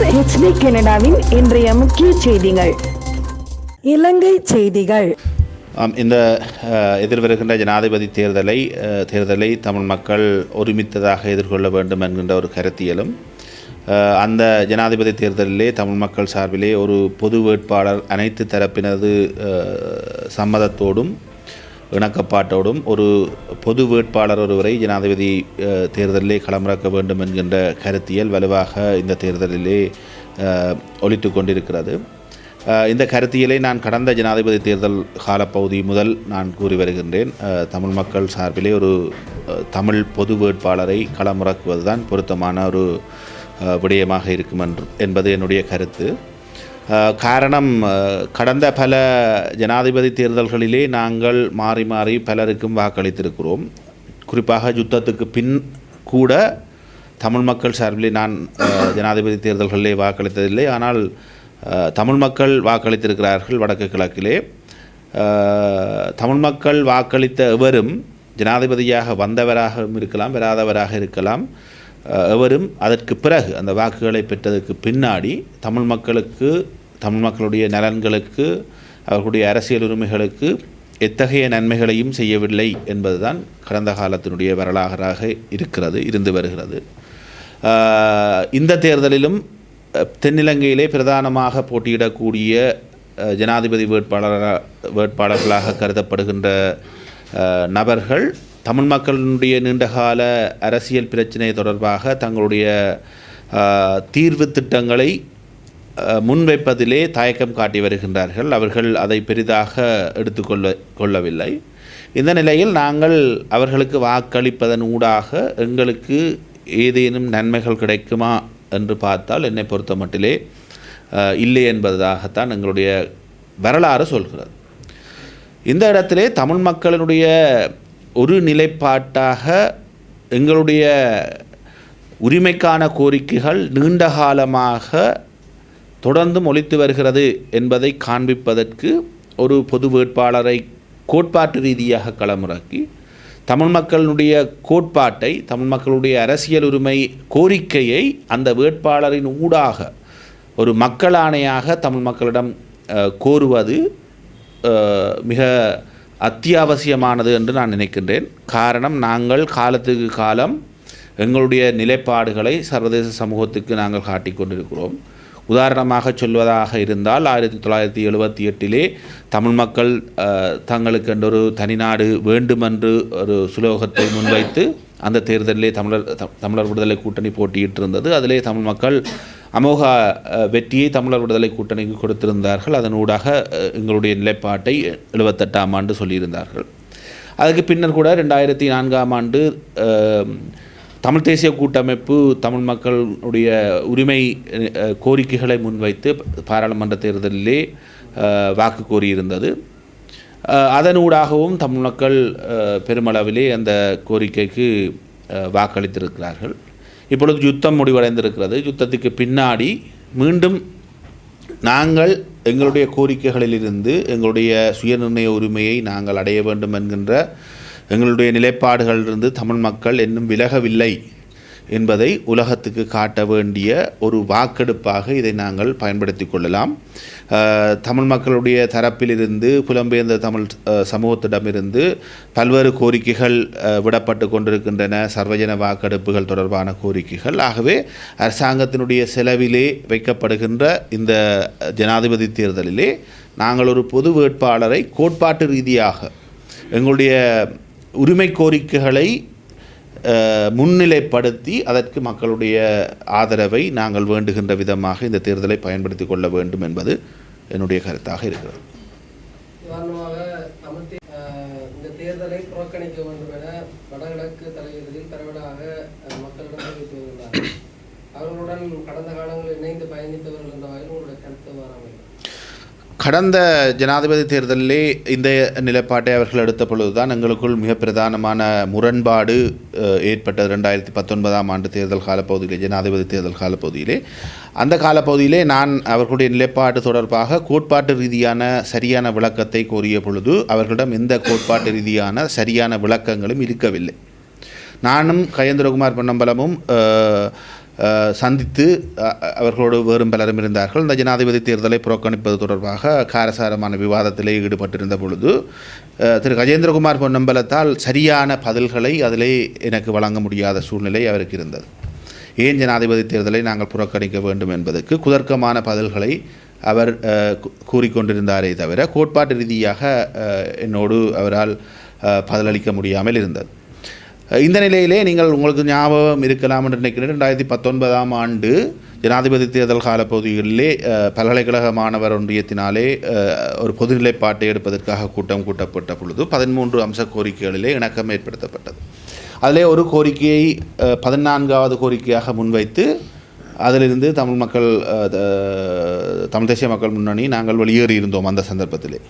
தொடர் ஹெச்டி கனடாவின் இன்றைய முக்கிய செய்திகள். இலங்கை செய்திகள். இந்த எதிர்வருகின்ற ஜனாதிபதி தேர்தலை தேர்தலை தமிழ் மக்கள் ஒருமித்ததாக எதிர்கொள்ள வேண்டும் என்கின்ற ஒரு கருத்தியலும் அந்த ஜனாதிபதி தேர்தலிலே தமிழ் மக்கள் சார்பிலே ஒரு பொது வேட்பாளர் அனைத்து தரப்பினது சம்மதத்தோடும் இணக்கப்பாட்டோடும் ஒரு பொது வேட்பாளர் ஒருவரை ஜனாதிபதி தேர்தலிலே களமிறக்க வேண்டும் என்கின்ற கருத்தியல் வலுவாக இந்த தேர்தலிலே ஒழித்து கொண்டிருக்கிறது. இந்த கருத்தியலை நான் கடந்த ஜனாதிபதி தேர்தல் காலப்பகுதி முதல் நான் கூறி வருகின்றேன். தமிழ் மக்கள் சார்பிலே ஒரு தமிழ் பொது வேட்பாளரை களமிறக்குவதுதான் பொருத்தமான ஒரு விடயமாக இருக்கும் என்று என்பது என்னுடைய கருத்து. காரணம் கடந்த பல ஜனாதிபதி தேர்தல்களிலே நாங்கள் மாறி மாறி பலருக்கும் வாக்களித்திருக்கிறோம். குறிப்பாக யுத்தத்துக்கு பின் கூட தமிழ் மக்கள் சார்பிலே நான் ஜனாதிபதி தேர்தல்களிலே வாக்களித்ததில்லை. ஆனால் தமிழ் மக்கள் வாக்களித்திருக்கிறார்கள் வடக்கு கிழக்கிலே. தமிழ் மக்கள் வாக்களித்த எவரும் ஜனாதிபதியாக வந்தவராகவும் இருக்கலாம் வராதவராக இருக்கலாம். எவரும் அதற்கு பிறகு அந்த வாக்குகளை பெற்றதற்கு பின்னாடி தமிழ் மக்களுக்கு தமிழ் மக்களுடைய நலன்களுக்கு அவர்களுடைய அரசியல் உரிமைகளுக்கு எத்தகைய நன்மைகளையும் செய்யவில்லை என்பதுதான் கடந்த காலத்தினுடைய வரலாறாக இருக்கிறது இருந்து வருகிறது. இந்த தேர்தலிலும் தென்னிலங்கையிலே பிரதானமாக போட்டியிடக்கூடிய ஜனாதிபதி வேட்பாளராக வேட்பாளர்களாக கருதப்படுகின்ற நபர்கள் தமிழ் மக்களினுடைய நீண்டகால அரசியல் பிரச்சினை தொடர்பாக தங்களுடைய தீர்வு திட்டங்களை முன்வைப்பதிலே தயக்கம் காட்டி வருகின்றார்கள். அவர்கள் அதை பெரிதாக எடுத்துக்கொள்ள கொள்ளவில்லை. இந்த நிலையில் நாங்கள் அவர்களுக்கு வாக்களிப்பதன் ஊடாக எங்களுக்கு ஏதேனும் நன்மைகள் கிடைக்குமா என்று பார்த்தால் என்னை பொறுத்த மட்டிலே இல்லை என்பதாகத்தான் எங்களுடைய வரலாறு சொல்கிறது. இந்த இடத்திலே தமிழ் மக்களினுடைய ஒரு நிலைப்பாட்டாக எங்களுடைய உரிமைக்கான கோரிக்கைகள் நீண்ட காலமாக தொடர்ந்தும் ஒழித்து வருகிறது என்பதை காண்பிப்பதற்கு ஒரு பொது வேட்பாளரை கோட்பாட்டு ரீதியாக களமிறக்கி தமிழ் மக்களுடைய கோட்பாட்டை தமிழ் மக்களுடைய அரசியல் உரிமை கோரிக்கையை அந்த வேட்பாளரின் ஊடாக ஒரு மக்களாணையாக தமிழ் மக்களிடம் கோருவது மிக அத்தியாவசியமானது என்று நான் நினைக்கின்றேன். காரணம் நாங்கள் காலத்துக்கு காலம் எங்களுடைய நிலைப்பாடுகளை சர்வதேச சமூகத்துக்கு நாங்கள் காட்டிக்கொண்டிருக்கிறோம் உதாரணமாக சொல்வதாக இருந்தால் ஆயிரத்தி தொள்ளாயிரத்தி எழுபத்தி எட்டிலே தமிழ் மக்கள் தங்களுக்கு என்றொரு ஒரு தனிநாடு வேண்டுமென்று ஒரு சுலோகத்தை முன்வைத்து அந்த தேர்தலிலே தமிழர் த- தமிழர் விடுதலை கூட்டணி போட்டியிட்டு இருந்தது அதிலே தமிழ் மக்கள் அமோக வெற்றியை தமிழர் விடுதலை கூட்டணிக்கு கொடுத்திருந்தார்கள். அதனூடாக எங்களுடைய நிலைப்பாட்டை எழுபத்தெட்டாம் ஆண்டு சொல்லியிருந்தார்கள். அதுக்கு பின்னர் கூட ரெண்டாயிரத்தி நான்காம் ஆண்டு தமிழ் தேசிய கூட்டமைப்பு தமிழ் மக்களுடைய உரிமை கோரிக்கைகளை முன்வைத்து பாராளுமன்ற தேர்தலிலே வாக்கு கோரியிருந்தது. அதனூடாகவும் தமிழ் மக்கள் பெருமளவிலே அந்த கோரிக்கைக்கு வாக்களித்திருக்கிறார்கள். இப்பொழுது யுத்தம் முடிவடைந்திருக்கிறது. யுத்தத்துக்கு பின்னாடி மீண்டும் நாங்கள் எங்களுடைய கோரிக்கைகளிலிருந்து எங்களுடைய சுயநிர்ணய உரிமையை நாங்கள் அடைய வேண்டும் என்கின்ற எங்களுடைய நிலைப்பாடுகளிலிருந்து தமிழ் மக்கள் இன்னும் விலகவில்லை. என்பதை உலகத்துக்கு காட்ட வேண்டிய ஒரு வாக்கெடுப்பாக இதை நாங்கள் பயன்படுத்தி கொள்ளலாம். தமிழ் மக்களுடைய தரப்பிலிருந்து புலம்பெயர்ந்த தமிழ் சமூகத்திடமிருந்து பல்வேறு கோரிக்கைகள் விடப்பட்டு கொண்டிருக்கின்றன. சர்வஜன வாக்கெடுப்புகள் தொடர்பான கோரிக்கைகள். ஆகவே அரசாங்கத்தினுடைய செலவிலே வைக்கப்படுகின்ற இந்த ஜனாதிபதி தேர்தலிலே நாங்கள் ஒரு பொது வேட்பாளரை கோட்பாட்டு ரீதியாக எங்களுடைய உரிமை கோரிக்கைகளை முன்னிலைப்படுத்தி அதற்கு மக்களுடைய ஆதரவை நாங்கள் வேண்டுகின்ற விதமாக இந்த தேர்தலை பயன்படுத்தி கொள்ள வேண்டும் என்பது என்னுடைய கருத்தாக இருக்கிறது. இந்த தேர்தலை புறக்கணிக்க வேண்டும் என வடகிழக்கு தலைவர்களில் பரவலாக மக்களிடம் தெரிவித்து வருகிறார்கள் அவர்களுடன் கடந்த காலங்களில் இணைந்து பயணித்தவர்கள் என்ற வகையில் உங்களுடைய கருத்து மாறாமல் கடந்த ஜனாதிபதி தேர்தலிலே இந்த நிலைப்பாட்டை அவர்கள் எடுத்த பொழுதுதான் எங்களுக்குள் மிக பிரதானமான முரண்பாடு ஏற்பட்டது. ரெண்டாயிரத்தி பத்தொன்பதாம் ஆண்டு தேர்தல் காலப்பகுதியிலே ஜனாதிபதி தேர்தல் காலப்பகுதியிலே. அந்த காலப்பகுதியிலே நான் அவர்களுடைய நிலைப்பாடு தொடர்பாக கோட்பாட்டு ரீதியான சரியான விளக்கத்தை கோரிய பொழுது அவர்களிடம் எந்த கோட்பாட்டு ரீதியான சரியான விளக்கங்களும் இருக்கவில்லை. நானும் கயேந்திரகுமார் பொன்னம்பலமும் சந்தித்து அவர்களோடு வேறும் பலரும் இருந்தார்கள். இந்த ஜனாதிபதி தேர்தலை புறக்கணிப்பது தொடர்பாக காரசாரமான விவாதத்திலே ஈடுபட்டிருந்த பொழுது திரு கஜேந்திரகுமார் பொன்னம்பலத்தால் சரியான பதில்களை அதிலே எனக்கு வழங்க முடியாத சூழ்நிலை அவருக்கு இருந்தது. ஏன் ஜனாதிபதி தேர்தலை நாங்கள் புறக்கணிக்க வேண்டும் என்பதற்கு குதர்க்கமான பதில்களை அவர் கூறிக்கொண்டிருந்தாரே தவிர கோட்பாட்டு ரீதியாக என்னோடு அவரால் பதிலளிக்க முடியாமல் இருந்தது. இந்த நிலையிலே நீங்கள் உங்களுக்கு ஞாபகம் இருக்கலாம் என்று நினைக்கிறேன். ரெண்டாயிரத்தி பத்தொன்பதாம் ஆண்டு ஜனாதிபதி தேர்தல் கால பகுதிகளிலே பல்கலைக்கழக மாணவர் ஒன்றியத்தினாலே ஒரு பொது நிலைப்பாட்டை எடுப்பதற்காக கூட்டம் கூட்டப்பட்ட பொழுது பதிமூன்று அம்ச கோரிக்கைகளிலே இணக்கம் ஏற்படுத்தப்பட்டது. அதிலே ஒரு கோரிக்கையை பதினான்காவது கோரிக்கையாக முன்வைத்து அதிலிருந்து தமிழ் மக்கள் தமிழ் தேசிய மக்கள் முன்னணி நாங்கள் வெளியேறி இருந்தோம் அந்த சந்தர்ப்பத்திலே.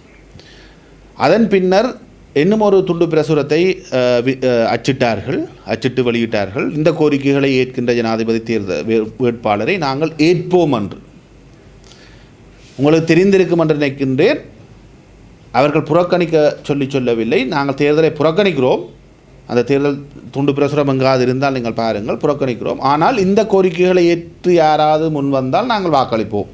அதன் பின்னர் இன்னும் ஒரு துண்டு பிரசுரத்தை அச்சிட்டார்கள் அச்சிட்டு வெளியிட்டார்கள். இந்த கோரிக்கைகளை ஏற்கின்ற ஜனாதிபதி தேர்தல் வே- வேட்பாளரை நாங்கள் ஏற்போம் என்று உங்களுக்கு தெரிந்திருக்கும் என்று நினைக்கின்றேன். அவர்கள் புறக்கணிக்க சொல்லி சொல்லவில்லை. நாங்கள் தேர்தலை புறக்கணிக்கிறோம். அந்த தேர்தல் துண்டு பிரசுரம் எங்காது இருந்தால் நீங்கள் பாருங்கள் புறக்கணிக்கிறோம். ஆனால் இந்த கோரிக்கைகளை ஏற்று யாராவது முன் வந்தால் நாங்கள் வாக்களிப்போம்.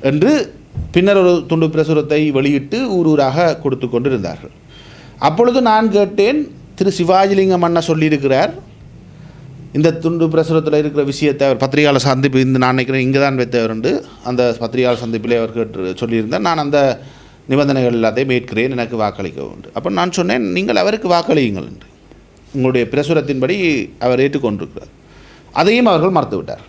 என்று பின்னர் ஒரு துண்டு பிரசுரத்தை வெளியிட்டு ஊர் ஊராக கொடுத்து கொண்டிருந்தார்கள். அப்பொழுது நான் கேட்டேன் திரு சிவாஜிலிங்கம் அண்ணா சொல்லியிருக்கிறார் இந்த துண்டு பிரசுரத்தில் இருக்கிற விஷயத்தை அவர் பத்திரிகையாளர் சந்திப்பு இந்த நான் நினைக்கிறேன் இங்கே தான் வைத்தவர் உண்டு. அந்த பத்திரிகையாளர் சந்திப்பிலே அவர் கேட்டு சொல்லியிருந்தார் நான் அந்த நிபந்தனைகள் எல்லாத்தையும் ஏற்கிறேன் எனக்கு வாக்களிக்க உண்டு. அப்போ நான் சொன்னேன் நீங்கள் அவருக்கு வாக்களியுங்கள் என்று. உங்களுடைய பிரசுரத்தின்படி அவர் ஏற்றுக்கொண்டிருக்கிறார். அதையும் அவர்கள் மறந்துவிட்டார்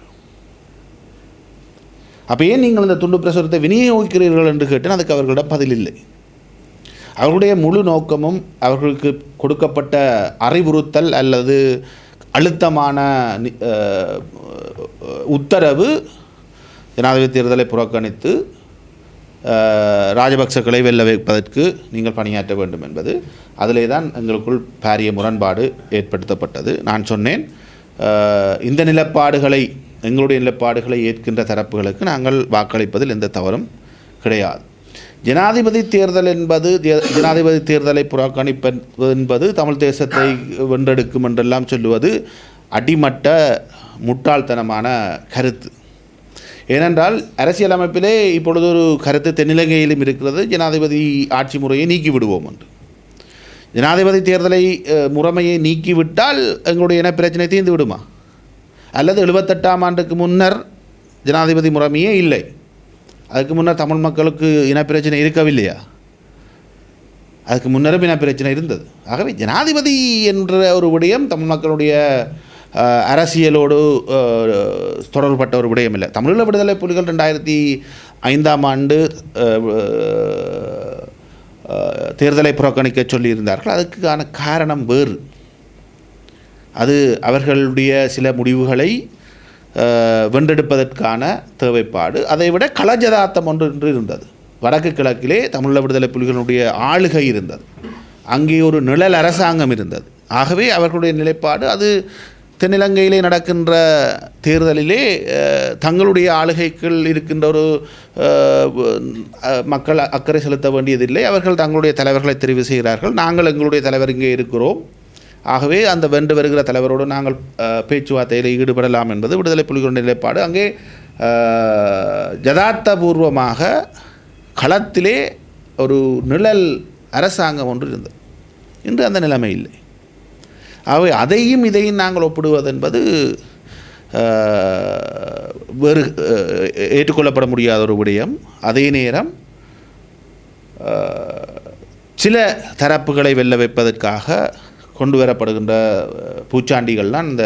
அப்போ ஏன் நீங்கள் இந்த துண்டு பிரசுரத்தை விநியோகிக்கிறீர்கள் என்று கேட்டேன்? அதுக்கு அவர்களிடம் பதில் இல்லை. அவர்களுடைய முழு நோக்கமும் அவர்களுக்கு கொடுக்கப்பட்ட அறிவுறுத்தல் அல்லது அழுத்தமான உத்தரவு ஜனாதிபதி தேர்தலை புறக்கணித்து ராஜபக்சக்களை வெல்ல வைப்பதற்கு நீங்கள் பணியாற்ற வேண்டும் என்பது அதிலே தான் எங்களுக்குள் பாரிய முரண்பாடு ஏற்படுத்தப்பட்டது. நான் சொன்னேன் இந்த நிலப்பாடுகளை எங்களுடைய நிலைப்பாடுகளை ஏற்கின்ற தரப்புகளுக்கு நாங்கள் வாக்களிப்பதில் எந்த தவறும் கிடையாது. ஜனாதிபதி தேர்தல் என்பது ஜனாதிபதி தேர்தலை புறக்கணிப்பது என்பது தமிழ் தேசத்தை வென்றெடுக்கும் என்றெல்லாம் சொல்லுவது அடிமட்ட முட்டாள்தனமான கருத்து. ஏனென்றால் அரசியலமைப்பிலே இப்பொழுது ஒரு கருத்து தென்னிலங்கையிலும் இருக்கிறது ஜனாதிபதி ஆட்சி முறையை நீக்கிவிடுவோம் என்று. ஜனாதிபதி தேர்தலை முறைமையை நீக்கிவிட்டால் எங்களுடைய இன பிரச்சனை தீர்ந்து விடுமா? அல்லது எழுபத்தெட்டாம் ஆண்டுக்கு முன்னர் ஜனாதிபதி முறைமையே இல்லை. அதுக்கு முன்னர் தமிழ் மக்களுக்கு இனப்பிரச்சனை இருக்கவில்லையா? அதுக்கு முன்னரும் இனப்பிரச்சனை இருந்தது. ஆகவே ஜனாதிபதி என்ற ஒரு விடயம் தமிழ் மக்களுடைய அரசியலோடு அஹ், தொடர்பட்ட ஒரு விடயம் இல்லை. தமிழீழ விடுதலை புலிகள் ரெண்டாயிரத்தி ஐந்தாம் ஆண்டு தேர்தலை புறக்கணிக்க சொல்லியிருந்தார்கள். அதுக்கான காரணம் வேறு. அது அவர்களுடைய சில முடிவுகளை வென்றெடுப்பதற்கான தேவைப்பாடு. அதைவிட கலஜதார்த்தம் ஒன்று என்று இருந்தது. வடக்கு கிழக்கிலே தமிழீழ விடுதலை புலிகளுடைய ஆளுகை இருந்தது. அங்கே ஒரு நிழல் அரசாங்கம் இருந்தது. ஆகவே அவர்களுடைய நிலைப்பாடு அது தென்னிலங்கையிலே நடக்கின்ற தேர்தலிலே தங்களுடைய ஆளுகைக்குள் இருக்கின்ற ஒரு மக்கள் அக்கறை செலுத்த வேண்டியதில்லை. அவர்கள் தங்களுடைய தலைவர்களை தெரிவு செய்கிறார்கள். நாங்கள் எங்களுடைய தலைவர் இங்கே இருக்கிறோம். ஆகவே அந்த வென்று வருகிற தலைவரோடு நாங்கள் பேச்சுவார்த்தையில் ஈடுபடலாம் என்பது விடுதலை புலிகளுடைய நிலைப்பாடு. அங்கே ஜதார்த்தபூர்வமாக களத்திலே ஒரு நிழல் அரசாங்கம் ஒன்று இருந்தது. இன்று அந்த நிலைமை இல்லை. ஆகவே அதையும் இதையும் நாங்கள் ஒப்பிடுவது என்பது வேறு ஏற்றுக்கொள்ளப்பட முடியாத ஒரு விடயம். அதே நேரம் சில தரப்புகளை வெல்ல வைப்பதற்காக கொண்டு வரப்படுகின்ற பூச்சாண்டிகள்லாம் இந்த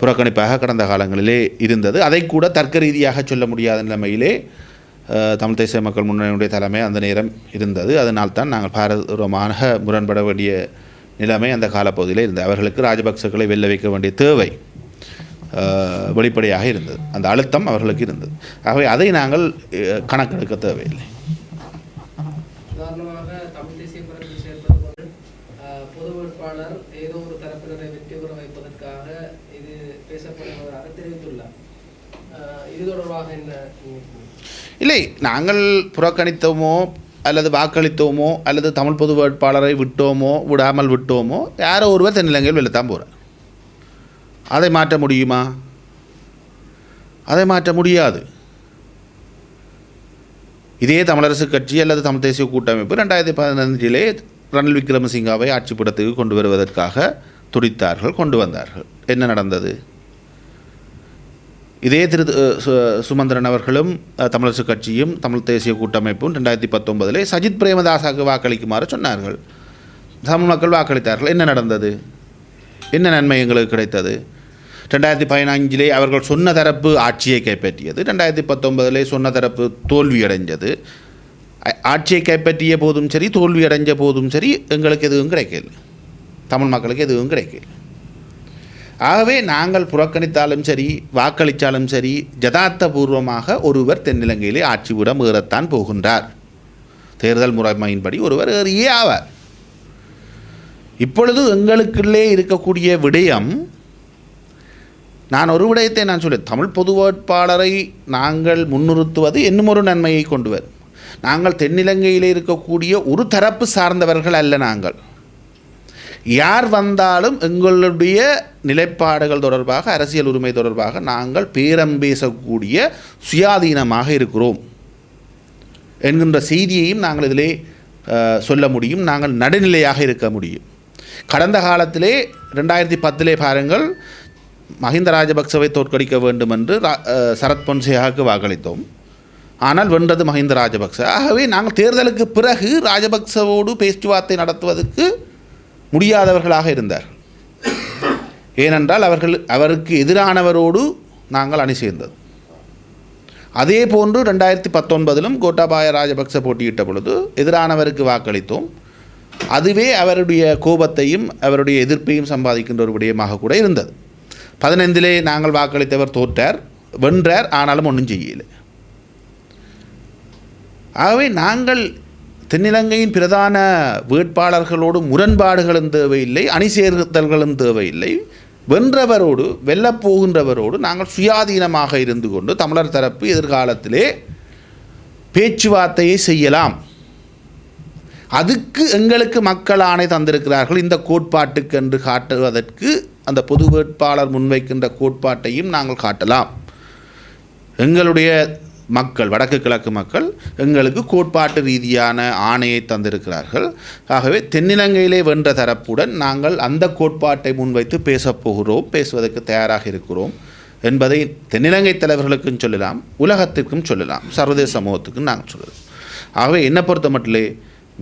புறக்கணிப்பாக கடந்த காலங்களிலே இருந்தது. அதை கூட தர்க்க ரீதியாக சொல்ல முடியாத நிலைமையிலே தமிழ் தேசிய மக்கள் முன்னணியுடைய தலைமை அந்த நேரம் இருந்தது. அதனால்தான் நாங்கள் பாரதூரமாக முரண்பட வேண்டிய நிலைமை அந்த காலப்பகுதியில் இருந்தது. அவர்களுக்கு ராஜபக்சக்களை வெல்ல வைக்க வேண்டிய தேவை வெளிப்படையாக இருந்தது. அந்த அழுத்தம் அவர்களுக்கு இருந்தது. ஆகவே அதை நாங்கள் கணக்கெடுக்க தேவையில்லை. பொது வேட்பாளர் ஏதோ ஒரு தரப்பினரை வெற்றி பெற வைப்பதற்காக இது பேசப்படுவதாக தெரிவித்துள்ளார். இது தொடர்பாக என்ன இல்லை நாங்கள் புறக்கணித்தோமோ அல்லது வாக்களித்தோமோ அல்லது தமிழ் பொது வேட்பாளரை விட்டோமோ விடாமல் விட்டோமோ யாரோ ஒருவர் தென்னிலங்கையில் வெள்ளத்தான் போகிறார் அதை மாற்ற முடியுமா? அதை மாற்ற முடியாது. இதே தமிழரசு கட்சி அல்லது தமிழ் தேசிய கூட்டமைப்பு ரெண்டாயிரத்தி பதினஞ்சிலே ரணில் விக்ரமசிங்காவை ஆட்சிப்படத்துக்கு கொண்டு வருவதற்காக துடித்தார்கள் கொண்டு வந்தார்கள். என்ன நடந்தது? இதே திரு சு- சுமந்திரன் அவர்களும் தமிழரசு கட்சியும் தமிழ் தேசிய கூட்டமைப்பும் ரெண்டாயிரத்தி பத்தொன்பதில் சஜித் பிரேமதாசாவுக்கு வாக்களிக்குமாறு சொன்னார்கள். தமிழ் மக்கள் வாக்களித்தார்கள். என்ன நடந்தது? என்ன நன்மை எங்களுக்கு கிடைத்தது? ரெண்டாயிரத்தி பதினஞ்சிலே அவர்கள் சொன்ன தரப்பு ஆட்சியை கைப்பற்றியது. ரெண்டாயிரத்தி பத்தொன்பதிலே சொன்ன தரப்பு தோல்வியடைஞ்சது. ஆட்சியை கைப்பற்றிய போதும் சரி தோல்வி அடைஞ்ச போதும் சரி எங்களுக்கு எதுவும் கிடைக்கல. தமிழ் மக்களுக்கு எதுவும் கிடைக்கல. ஆகவே நாங்கள் புறக்கணித்தாலும் சரி வாக்களித்தாலும் சரி ஜதார்த்தபூர்வமாக ஒருவர் தென்னிலங்கையிலே ஆட்சி ஆட்சிவிடம் ஏறத்தான் போகின்றார். தேர்தல் முறைமையின்படி ஒருவர் ஏறியே ஆவார். இப்பொழுது எங்களுக்குள்ளே இருக்கக்கூடிய விடயம் நான் ஒரு விடயத்தை நான் சொல்ல தமிழ் பொது வேட்பாளரை நாங்கள் முன்னிறுத்துவது இன்னும் ஒரு நன்மையை கொண்டு வரும். நாங்கள் தென்னிலங்கையில் இருக்கக்கூடிய ஒரு தரப்பு சார்ந்தவர்கள் அல்ல நாங்கள். யார் வந்தாலும் எங்களுடைய நிலைப்பாடுகள் தொடர்பாக அரசியல் உரிமை தொடர்பாக நாங்கள் பேரம் பேசக்கூடிய சுயாதீனமாக இருக்கிறோம். என்கின்ற செய்தியையும் நாங்கள் இதிலே சொல்ல முடியும். நாங்கள் நடுநிலையாக இருக்க முடியும். கடந்த காலத்திலே ரெண்டாயிரத்தி பத்திலே பாருங்கள் மஹிந்த ராஜபக்சவை தோற்கடிக்க வேண்டும் என்று அஹ், சரத் பொன்சேகாவுக்கு வாக்களித்தோம். ஆனால் வென்றது மஹிந்த ராஜபக்ச. ஆகவே நாங்கள் தேர்தலுக்கு பிறகு ராஜபக்சவோடு பேச்சுவார்த்தை நடத்துவதற்கு முடியாதவர்களாக இருந்தார். ஏனென்றால் அவர்கள் அவருக்கு எதிரானவரோடு நாங்கள் அணி சேர்ந்தது அதே போன்று ரெண்டாயிரத்தி பத்தொன்பதிலும் கோட்டாபாய ராஜபக்ச போட்டியிட்ட பொழுது எதிரானவருக்கு வாக்களித்தோம். அதுவே அவருடைய கோபத்தையும் அவருடைய எதிர்ப்பையும் சம்பாதிக்கின்ற ஒரு விடயமாக கூட இருந்தது. பதினைந்திலே நாங்கள் வாக்களித்தவர் தோற்றார் வென்றார் ஆனாலும் ஒன்றும் செய்யலை ஆகவே நாங்கள் தென்னிலங்கையின் பிரதான வேட்பாளர்களோடு முரண்பாடுகளும் தேவையில்லை அணி சேர்த்தல்களும் தேவையில்லை. வென்றவரோடு வெல்லப்போகின்றவரோடு நாங்கள் சுயாதீனமாக இருந்து கொண்டு தமிழர் தரப்பு எதிர்காலத்திலே பேச்சுவார்த்தையை செய்யலாம். அதுக்கு எங்களுக்கு மக்கள் ஆணை தந்திருக்கிறார்கள். இந்த கோட்பாட்டுக்கு என்று காட்டுவதற்கு அந்த பொது வேட்பாளர் முன்வைக்கின்ற கோட்பாட்டையும் நாங்கள் காட்டலாம். எங்களுடைய மக்கள் வடக்கு கிழக்கு மக்கள் எங்களுக்கு கோட்பாட்டு ரீதியான ஆணையை தந்திருக்கிறார்கள். ஆகவே தென்னிலங்கையிலே வென்ற தரப்புடன் நாங்கள் அந்த கோட்பாட்டை முன்வைத்து பேசப் போகிறோம் பேசுவதற்கு தயாராக இருக்கிறோம் என்பதை தென்னிலங்கை தலைவர்களுக்கும் சொல்லலாம் உலகத்திற்கும் சொல்லலாம் சர்வதேச சமூகத்துக்கும் நாங்கள் சொல்லலாம். ஆகவே என்னை பொறுத்த மட்டிலே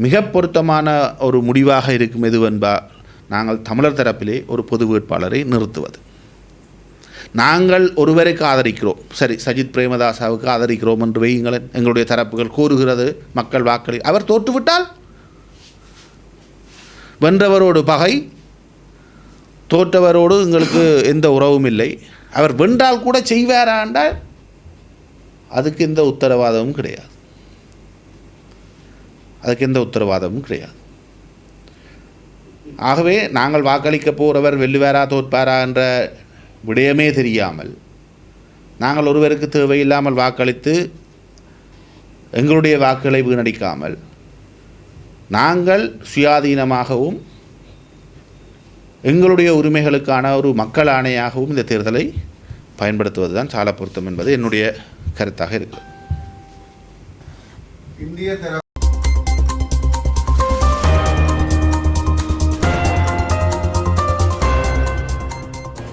மிக பொருத்தமான ஒரு முடிவாக இருக்கும் எதுவென்பால் நாங்கள் தமிழர் தரப்பிலே ஒரு பொது வேட்பாளரை நிறுத்துவது. நாங்கள் ஒருவருக்கு ஆதரிக்கிறோம். சரி சஜித் பிரேமதாசாவுக்கு ஆதரிக்கிறோம் என்று வையுங்களேன். எங்களுடைய தரப்புகள் கூறுகிறது மக்கள் வாக்களி அவர் தோற்றுவிட்டால்? வென்றவரோடு பகை தோற்றவரோடு எங்களுக்கு எந்த உறவும் இல்லை. அவர் வென்றால் கூட செய்வாராண்டால் அதுக்கு எந்த உத்தரவாதமும் கிடையாது. அதுக்கு எந்த உத்தரவாதமும் கிடையாது. ஆகவே நாங்கள் வாக்களிக்க போகிறவர் வெல்லுவாரா தோற்பாரா என்ற விடயமே தெரியாமல் நாங்கள் ஒருவருக்கு தேவையில்லாமல் வாக்களித்து எங்களுடைய வாக்குகளை வீணடிக்காமல் நாங்கள் சுயாதீனமாகவும் எங்களுடைய உரிமைகளுக்கான ஒரு மக்கள் ஆணையாகவும் இந்த தேர்தலை பயன்படுத்துவது தான் சால பொருத்தம் என்பது என்னுடைய கருத்தாக இருக்கிறது இந்திய